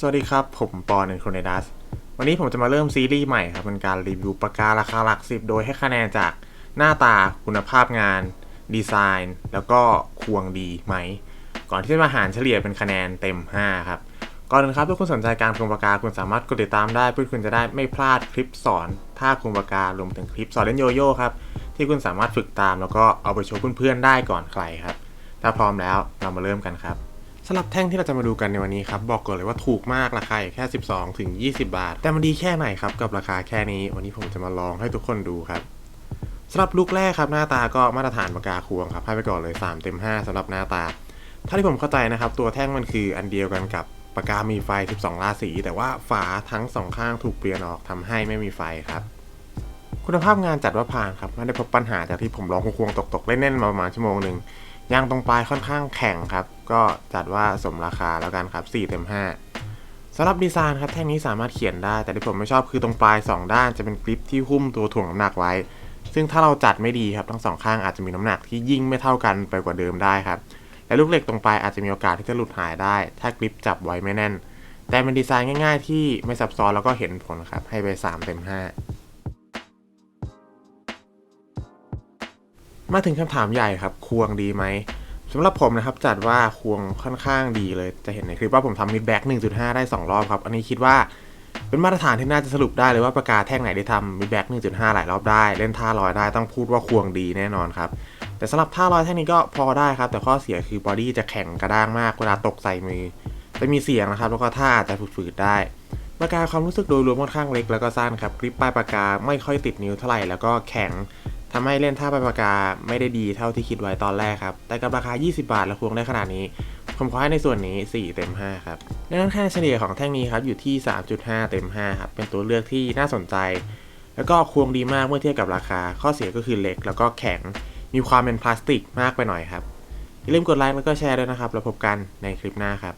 สวัสดีครับ ผมปอหนึ่งโครเนดัส วันนี้ผมจะมาเริ่มซีรีส์ใหม่ครับ เป็นการรีวิวปากการาคาหลักสิบโดยให้คะแนนจากหน้าตาคุณภาพงาน ดีไซน์ แล้วก็ควงดีไหม ก่อนที่จะมาหารเฉลี่ยเป็นคะแนนเต็ม 5 ครับ ก่อนอื่นครับถ้าคุณสนใจการควงปากกาคุณสามารถกดติดตามได้เพื่อคุณจะได้ไม่พลาดคลิปสอนท่าควงปากการวมถึงคลิปสอนเล่นโยโย่ครับที่คุณสามารถฝึกตามแล้วก็เอาไปโชว์เพื่อนๆได้ก่อนใครครับ ถ้าพร้อมแล้วเรามาเริ่มกันครับ สำหรับแท่งที่เราจะมาดูกันในวันนี้ครับ บอกก่อนเลยว่าถูกมากราคาแค่ 12 ถึง 20 บาท แต่มันดีแค่ไหนครับกับราคาแค่นี้ วันนี้ผมจะมาลองให้ทุกคนดูครับสำหรับลุกแรกครับหน้าตาก็มาตรฐานปากกาควงครับให้ไปก่อนเลย 3 เต็ม 5สำหรับหน้าตา ถ้าที่ผมเข้าใจนะครับ ตัวแท่งมันคืออันเดียวกันกับปากกามีไฟ 12 ราศี แต่ว่าฝาทั้งสองข้างถูกเปลี่ยนออกทำให้ไม่มีไฟครับ คุณภาพงานจัดว่าผ่านครับไม่ได้พบปัญหาจากที่ผมลองควงตกๆเล่นๆมาประมาณชั่วโมงหนึ่งยางตรงปลายค่อนข้างแข็งครับ ก็จัดว่าสมราคาแล้วกันครับ4เต็ม5สำหรับดีไซน์ครับแท่งนี้สามารถเขียนได้ แต่ที่ผมไม่ชอบคือตรงปลาย 2 ด้านจะเป็นกริปที่หุ้มตัวถ่วงน้ำหนักไว้ ซึ่งถ้าเราจัดไม่ดีครับทั้งสองข้างอาจจะมีน้ำหนักที่ยิ่งไม่เท่ากันไปกว่าเดิมได้ครับและลูกเหล็กตรงปลายอาจจะมีโอกาสที่จะหลุดหายได้ ถ้ากริปจับไว้ไม่แน่น แต่เป็นดีไซน์ง่าย ๆ ที่ไม่ซับซ้อนแล้วก็เห็นผลครับให้ไป3เต็ม5มาถึงคำถามใหญ่ครับ ควงดีไหม สำหรับผมนะครับจัดว่าควงค่อนข้างดีเลยจะเห็นในคลิปว่าผมทำมิดแบ็ก1.5 ได้ 2 รอบครับ อันนี้คิดว่าเป็นมาตรฐานที่น่าจะสรุปได้เลยว่าปากกาแท่งไหนได้ทำมิดแบ็ก1.5 หลายรอบได้ เล่นท่าลอยได้ต้องพูดว่าควงดีแน่นอนครับ แต่สำหรับท่าลอยแท่งนี้ก็พอได้ครับ แต่ข้อเสียคือบอดี้จะแข็งกระด้างมากเวลาตกใส่มือจะมีเสียงนะครับแล้วก็ท่าอาจจะฝืดๆได้ปากกาความรู้สึกโดยรวมค่อนข้างเล็กแล้วก็สั้นครับกริปปลายปากกาไม่ค่อยติดนิ้วเท่าไหร่แล้วก็แข็ง ทำให้เล่นท่าปลายปากกาไม่ได้ดีเท่าที่คิดไว้ตอนแรกครับ แต่กับราคา 20 บาทและควงได้ขนาดนี้ ผมขอให้ในส่วนนี้ 4 เต็ม 5 ครับ ดังนั้นค่าเฉลี่ยของแท่งนี้ครับอยู่ที่ 3.5 เต็ม 5 ครับ เป็นตัวเลือกที่น่าสนใจ แล้วก็ควงดีมากเมื่อเทียบกับราคา ข้อเสียก็คือเล็ก แล้วก็แข็ง มีความเป็นพลาสติกมากไปหน่อยครับ อย่าลืมกดไลค์แล้วก็แชร์ด้วยนะครับ แล้วพบกันในคลิปหน้าครับ